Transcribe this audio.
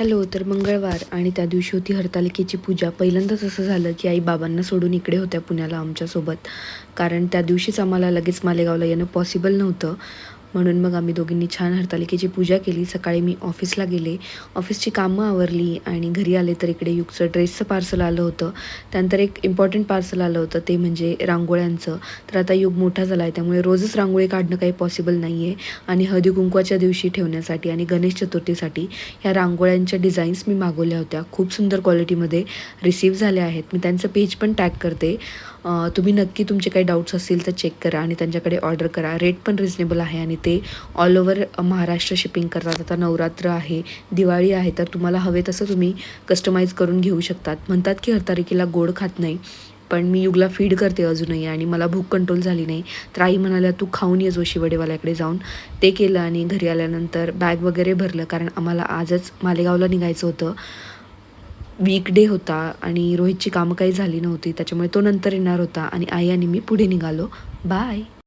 Hello तर मंगळवार आणि त्या दिवशी होती हरतालिकेची पूजा. पहिल्यांदाच असं झालं की आई बाबांना सोडून इकडे होत्या पुण्याला आमच्यासोबत. कारण त्या दिवशीच आम्हाला लगेच मालेगावला येणं पॉसिबल नव्हतं. म्हणून मग आम्ही दोघींनी छान हरतालिकेची पूजा केली. सकाळी मी ऑफिसला गेले. ऑफिसची कामं आवरली आणि घरी आले तर इकडे युगचं ड्रेसचं पार्सल आलं होतं. त्यानंतर एक इम्पॉर्टंट पार्सल आलं होतं ते म्हणजे रांगोळ्यांचं. तर आता युग मोठा झाला आहे त्यामुळे रोजच रांगोळी काढणं काही पॉसिबल नाही आहे आणि हळदी कुंकवाच्या दिवशी ठेवण्यासाठी आणि गणेश चतुर्थीसाठी ह्या रांगोळ्यांच्या डिझाईन्स मी मागवल्या होत्या. खूप सुंदर क्वालिटीमध्ये रिसीव झाल्या आहेत. मी त्यांचं पेज पण टॅग करते. तुम्ही नक्की तुमचे काही डाऊट्स असतील तर चेक करा आणि त्यांच्याकडे ऑर्डर करा. रेट पण रिजनेबल आहे आणि ते ऑल ओव्हर महाराष्ट्र शिपिंग करतात. आता नवरात्र आहे दिवाळी आहे तर तुम्हाला हवे तसं तुम्ही कस्टमाइज करून घेऊ शकतात. म्हणतात की हरतारिकेला गोड खात नाही पण मी युगला फीड करते अजूनही आणि मला भूक कंट्रोल झाली नाही. तर आई म्हणाल्या तू खाऊन ये जोशी वडेवाल्याकडे जाऊन. ते केलं आणि घरी आल्यानंतर बॅग वगैरे भरलं कारण आम्हाला आजच मालेगावला निघायचं होतं. वीकडे होता आणि रोहितची कामं काही झाली नव्हती त्याच्यामुळे तो नंतर येणार होता आणि आई आणि मी पुढे निघालो. बाय